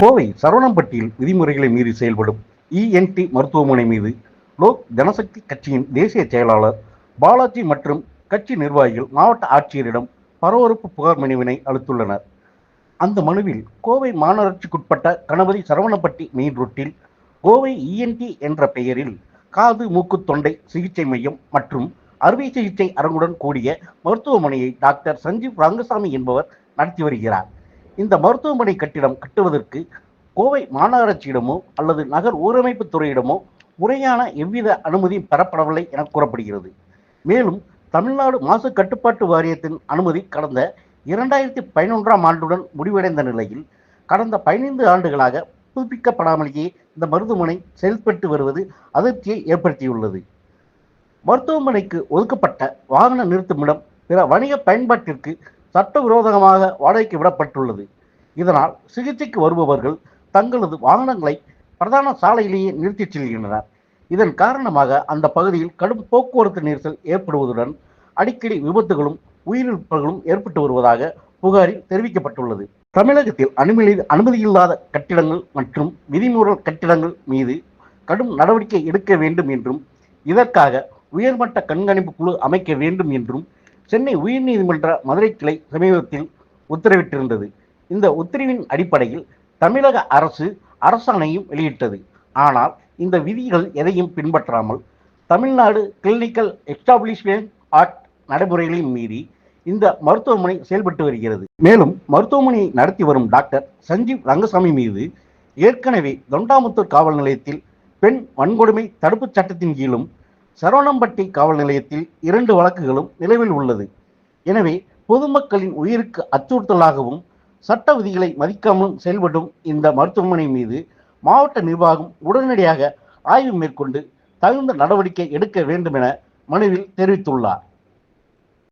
கோவை சரவணம்பட்டியில் விதிமுறைகளை மீறி செயல்படும் இஎன்டி மருத்துவமனை மீது லோக் ஜனசக்தி கட்சியின் தேசிய செயலாளர் பாலாஜி மற்றும் கட்சி நிர்வாகிகள் மாவட்ட ஆட்சியரிடம் பரபரப்பு புகார் மனுவினை அளித்துள்ளனர். அந்த மனுவில் கோவை மாநகராட்சிக்குட்பட்ட கணபதி சரவணப்பட்டி மெயின் ரோட்டில் கோவை இஎன்டி என்ற பெயரில் காது மூக்கு தொண்டை சிகிச்சை மையம் மற்றும் அறுவை சிகிச்சை அரங்குடன் கூடிய மருத்துவமனையை டாக்டர் சஞ்சீவ் ரங்கசாமி என்பவர் நடத்தி வருகிறார். இந்த மருத்துவமனை கட்டிடம் கட்டுவதற்கு கோவை மாநகராட்சியிடமோ அல்லது நகர் ஊரமைப்பு துறையிடமோ முறையான எவ்வித அனுமதியும் பெறப்படவில்லை என கூறப்படுகிறது. மேலும் தமிழ்நாடு மாசு கட்டுப்பாட்டு வாரியத்தின் அனுமதி கடந்த இரண்டாயிரத்தி பதினொன்றாம் ஆண்டுடன் முடிவடைந்த நிலையில் கடந்த பதினைந்து ஆண்டுகளாக புதுப்பிக்கப்படாமலேயே இந்த மருத்துவமனை செயல்பட்டு வருவது அதிர்ச்சியை ஏற்படுத்தியுள்ளது. மருத்துவமனைக்கு ஒதுக்கப்பட்ட வாகன நிறுத்துமிடம் பிற வணிக பயன்பாட்டிற்கு சட்டவிரோதமாக வாடகைக்கு விடப்பட்டுள்ளது. இதனால் சிகிச்சைக்கு வருபவர்கள் தங்களது வாகனங்களை பிரதான சாலையிலேயே நிறுத்திச் செல்கின்றனர். இதன் காரணமாக அந்த பகுதியில் கடும் போக்குவரத்து நெரிசல் ஏற்படுவதுடன் அடிக்கடி விபத்துகளும் உயிரிழப்புகளும் ஏற்பட்டு வருவதாக புகாரில் தெரிவிக்கப்பட்டுள்ளது. தமிழகத்தில் அனுமதி அனுமதியில்லாத கட்டிடங்கள் மற்றும் விதிமுறை கட்டிடங்கள் மீது கடும் நடவடிக்கை எடுக்க வேண்டும் என்றும் இதற்காக உயர்மட்ட கண்காணிப்பு குழு அமைக்க வேண்டும் என்றும் சென்னை உயர்நீதிமன்ற மதுரை கிளை சமீபத்தில் உத்தரவிட்டிருந்தது. இந்த உத்தரவின் அடிப்படையில் தமிழக அரசு அரசாணையும் வெளியிட்டது. ஆனால் இந்த விதிகள் எதையும் பின்பற்றாமல் தமிழ்நாடு கிளினிக்கல் எஸ்டாப்ளிஷ்மெண்ட் ஆக்ட் நடைமுறைகளையும் மீறி இந்த மருத்துவமனை செயல்பட்டு வருகிறது. மேலும் மருத்துவமனையை நடத்தி வரும் டாக்டர் சஞ்சீவ் ரங்கசாமி மீது ஏற்கனவே தொண்டாமுத்தூர் காவல் நிலையத்தில் பெண் வன்கொடுமை தடுப்புச் சட்டத்தின் கீழும் சரவணம்பட்டி காவல் நிலையத்தில் இரண்டு வழக்குகளும் நிலவில் உள்ளது. எனவே பொதுமக்களின் உயிருக்கு அச்சுறுத்தலாகவும் சட்ட விதிகளை மதிக்காமலும் செயல்படும் இந்த மருத்துவமனை மீது மாவட்ட நிர்வாகம் உடனடியாக ஆய்வு மேற்கொண்டு தகுந்த நடவடிக்கை எடுக்க வேண்டும் என மனுவில் தெரிவித்துள்ளார்.